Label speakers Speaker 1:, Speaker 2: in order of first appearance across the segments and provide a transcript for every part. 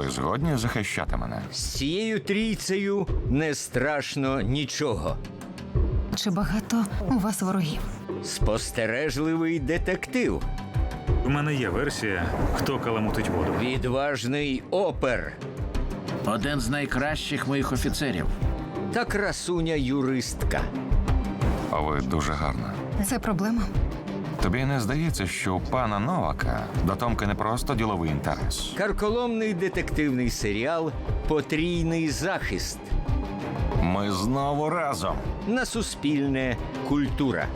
Speaker 1: Ви згодні захищати мене?
Speaker 2: З цією трійцею не страшно нічого.
Speaker 3: Чи багато у вас ворогів?
Speaker 2: Спостережливий детектив,
Speaker 4: У мене є версія, хто каламутить воду.
Speaker 2: відважний опер
Speaker 5: Один з найкращих моїх офіцерів.
Speaker 2: та красуня юристка.
Speaker 1: Ви дуже гарна.
Speaker 3: Це проблема.
Speaker 1: Тобі не здається, що у пана Новака дотомки не просто діловий інтерес.
Speaker 2: Карколомний детективний серіал Потрійний захист
Speaker 1: Ми знову разом.
Speaker 2: на суспільне культура.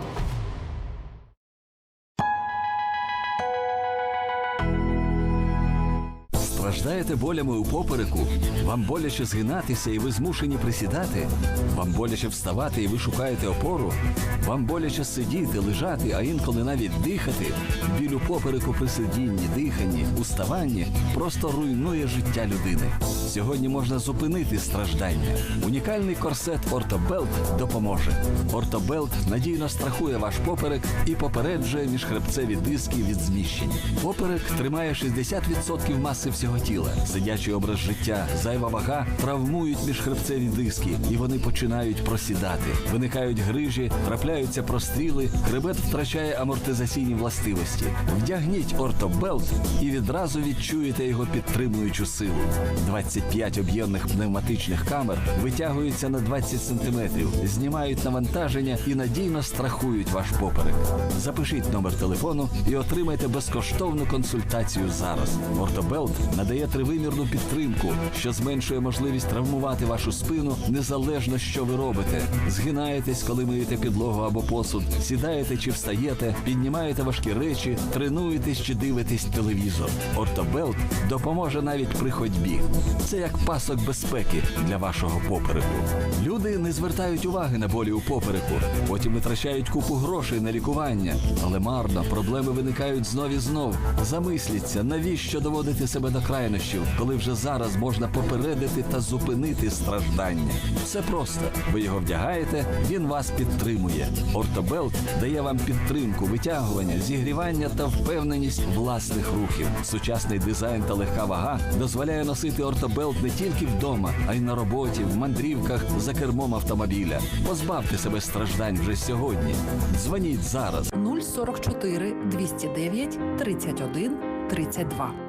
Speaker 6: Страждаєте болями у попереку? Вам боляче згинатися і ви змушені присідати? Вам боляче вставати і ви шукаєте опору? Вам боляче сидіти, лежати, а інколи навіть дихати? Біль у попереку при сидінні, диханні, уставанні просто руйнує життя людини. Сьогодні можна зупинити страждання. Унікальний корсет Ортобелт допоможе. Ортобелт надійно страхує ваш поперек і попереджує міжхребцеві диски від зміщень. Поперек тримає 60% маси всього тіла. Сидячий образ життя, зайва вага травмують міжхребцеві диски, і вони починають просідати. Виникають грижі, трапляються простріли, хребет втрачає амортизаційні властивості. Вдягніть ортобелт і відразу відчуєте його підтримуючу силу. 25 об'ємних пневматичних камер витягуються на 20 см, знімають навантаження і надійно страхують ваш поперек. Запишіть номер телефону і отримайте безкоштовну консультацію зараз. Ортобелт надає тривимірну підтримку, що зменшує можливість травмувати вашу спину незалежно, що ви робите. Згинаєтесь, коли миєте підлогу або посуд, сідаєте чи встаєте, піднімаєте важкі речі, тренуєтесь чи дивитесь телевізор. Ортобелт допоможе навіть при ходьбі. Це як пасок безпеки для вашого попереку. Люди не звертають уваги на болі у попереку, потім витрачають купу грошей на лікування, але марно проблеми виникають знов і знов. Замисліться, навіщо доводити себе до крайнощів, коли вже зараз можна попередити та зупинити страждання. Все просто. Ви його вдягаєте, він вас підтримує. Ортобелт дає вам підтримку, витягування, зігрівання та впевненість власних рухів. Сучасний дизайн та легка вага дозволяє носити ортобелт не тільки вдома, а й на роботі, в мандрівках за кермом автомобіля. Позбавте себе страждань вже сьогодні. Дзвоніть зараз.
Speaker 7: 044 209 31 32.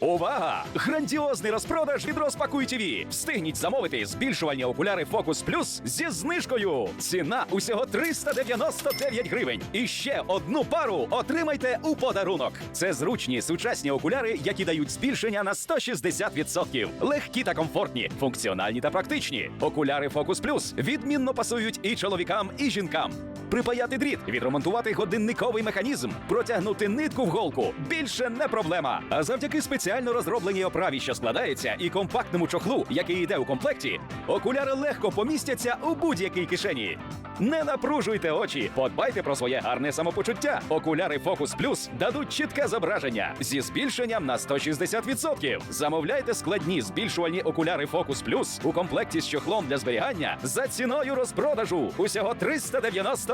Speaker 8: Увага! Грандіозний розпродаж від Розпакуй ТВ! Встигніть замовити збільшувальні окуляри Focus Plus зі знижкою. Ціна усього 399 гривень. І ще одну пару отримайте у подарунок. Це зручні сучасні окуляри, які дають збільшення на 160%. Легкі та комфортні, функціональні та практичні. Окуляри Focus Plus відмінно пасують і чоловікам, і жінкам. Припаяти дріт, відремонтувати годинниковий механізм, протягнути нитку в голку більше не проблема. А завдяки спеціально розробленій оправі, що складається, і компактному чохлу, який йде у комплекті, окуляри легко помістяться у будь-якій кишені. Не напружуйте очі, подбайте про своє гарне самопочуття. Окуляри Focus Plus дадуть чітке зображення зі збільшенням на 160%. Замовляйте складні збільшувальні окуляри Focus Plus у комплекті з чохлом для зберігання за ціною розпродажу усього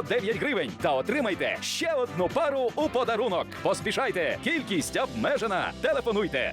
Speaker 8: 399 гривень. Та отримайте ще одну пару у подарунок. Поспішайте, кількість обмежена. Телефонуйте.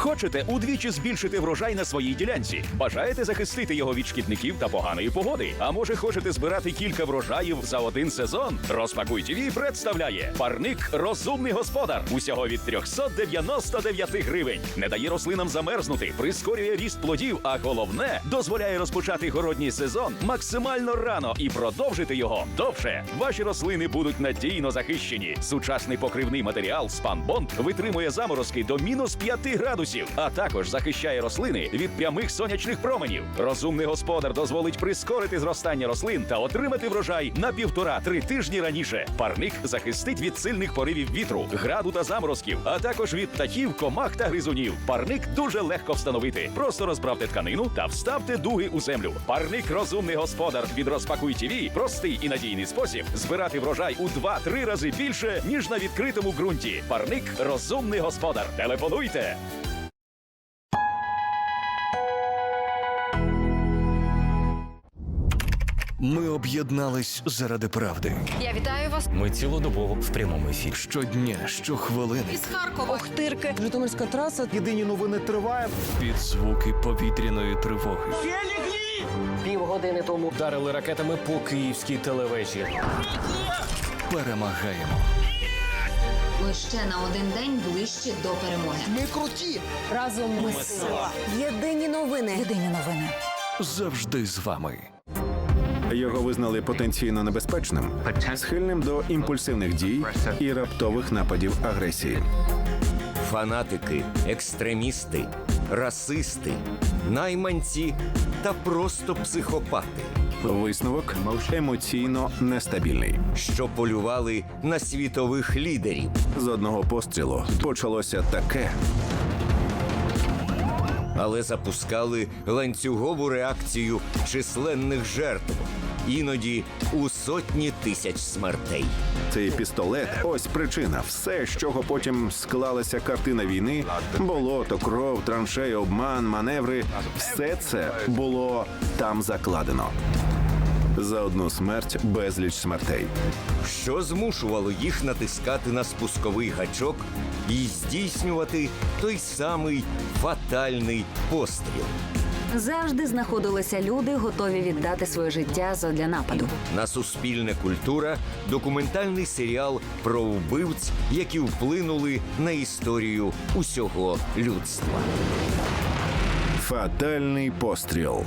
Speaker 8: Хочете удвічі збільшити врожай на своїй ділянці? Бажаєте захистити його від шкідників та поганої погоди? А може хочете збирати кілька врожаїв за один сезон? Розпакуй ТВ представляє парник Розумний господар усього від 399 гривень. Не дає рослинам замерзнути, прискорює ріст плодів, а головне дозволяє розпочати городній сезон максимально рано і продовжити його довше. Ваші рослини будуть надійно захищені. Сучасний покривний матеріал Спанбонд витримує заморозки до мінус 5 градусів, а також захищає рослини від прямих сонячних променів. Розумний господар дозволить прискорити зростання рослин та отримати врожай на півтора-три тижні раніше. Парник захистить від сильних поривів вітру, граду та заморозків, а також від птахів, комах та гризунів. Парник дуже легко встановити. Просто розправте тканину та вставте дуги у землю. Парник розумний господар від розпакуй ТВ простий і надійний спосіб збирати врожай у 2-3 рази більше ніж на відкритому ґрунті. Парник розумний господар. Телефонуйте.
Speaker 9: Ми об'єднались заради правди.
Speaker 3: Я вітаю вас
Speaker 10: Ми цілодобово в прямому ефірі.
Speaker 9: Щодня, щохвилини.
Speaker 3: із Харкова. Охтирки.
Speaker 7: Житомирська траса.
Speaker 9: Єдині новини триває під звуки повітряної тривоги.
Speaker 10: Півгодини тому вдарили ракетами по київській телевежі.
Speaker 9: Перемагаємо.
Speaker 11: Ми ще на один день ближче до перемоги.
Speaker 7: Ми круті Разом ми сила. Єдині новини. Єдині новини.
Speaker 9: Завжди з вами.
Speaker 12: Його визнали потенційно небезпечним, схильним до імпульсивних дій і раптових нападів агресії.
Speaker 2: Фанатики, екстремісти, расисти, найманці та просто психопати,
Speaker 12: Висновок емоційно нестабільний.
Speaker 2: що полювали на світових лідерів.
Speaker 12: З одного пострілу почалося таке.
Speaker 2: Але запускали ланцюгову реакцію численних жертв, іноді у сотні тисяч смертей.
Speaker 12: Цей пістолет ось причина. Все, з чого потім склалася картина війни, болото, кров, траншеї, обман, маневри все це було там закладено. За одну смерть безліч смертей.
Speaker 2: що змушувало їх натискати на спусковий гачок і здійснювати той самий фатальний постріл.
Speaker 11: Завжди знаходилися люди, готові віддати своє життя задля нападу.
Speaker 2: На суспільне культура документальний серіал про вбивць, які вплинули на історію усього людства.
Speaker 12: Фатальний постріл.